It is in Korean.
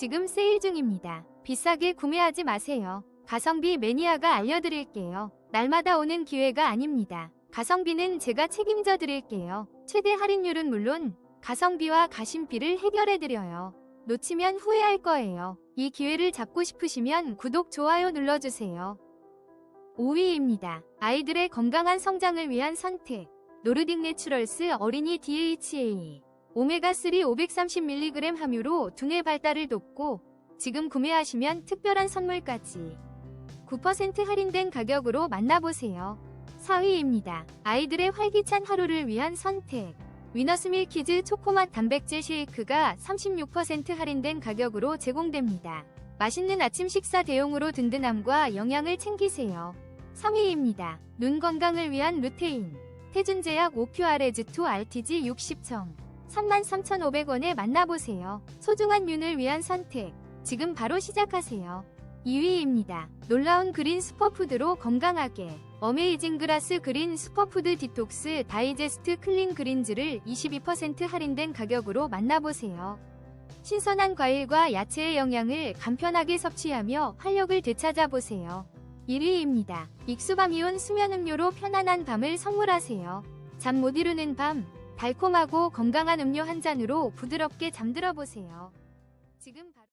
지금 세일 중입니다. 비싸게 구매하지 마세요. 가성비 매니아가 알려드릴게요. 날마다 오는 기회가 아닙니다. 가성비는 제가 책임져 드릴게요. 최대 할인율은 물론 가성비와 가심비를 해결해 드려요. 놓치면 후회할 거예요. 이 기회를 잡고 싶으시면 구독, 좋아요 눌러주세요. 5위입니다. 아이들의 건강한 성장을 위한 선택. 노르딕 내추럴스 어린이 DHA. 오메가3 530mg 함유로 두뇌 발달을 돕고 지금 구매하시면 특별한 선물까지 9% 할인된 가격으로 만나보세요. 4위입니다. 아이들의 활기찬 하루를 위한 선택. 위너스 밀키즈 초코맛 단백질 쉐이크가 36% 할인된 가격으로 제공됩니다. 맛있는 아침 식사 대용으로 든든함과 영양을 챙기세요. 3위입니다. 눈 건강을 위한 루테인. 태준제약 오큐아레즈2 RTG 60청. 33,500원에 만나보세요. 소중한 윤을 위한 선택. 지금 바로 시작하세요. 2위입니다. 놀라운 그린 슈퍼푸드로 건강하게. 어메이징 그라스 그린 슈퍼푸드 디톡스 다이제스트 클린 그린즈를 22% 할인된 가격으로 만나보세요. 신선한 과일과 야채의 영양을 간편하게 섭취하며 활력을 되찾아보세요. 1위입니다. 익수밤이온 수면음료로 편안한 밤을 선물하세요. 잠 못 이루는 밤, 달콤하고 건강한 음료 한 잔으로 부드럽게 잠들어 보세요. 지금 바로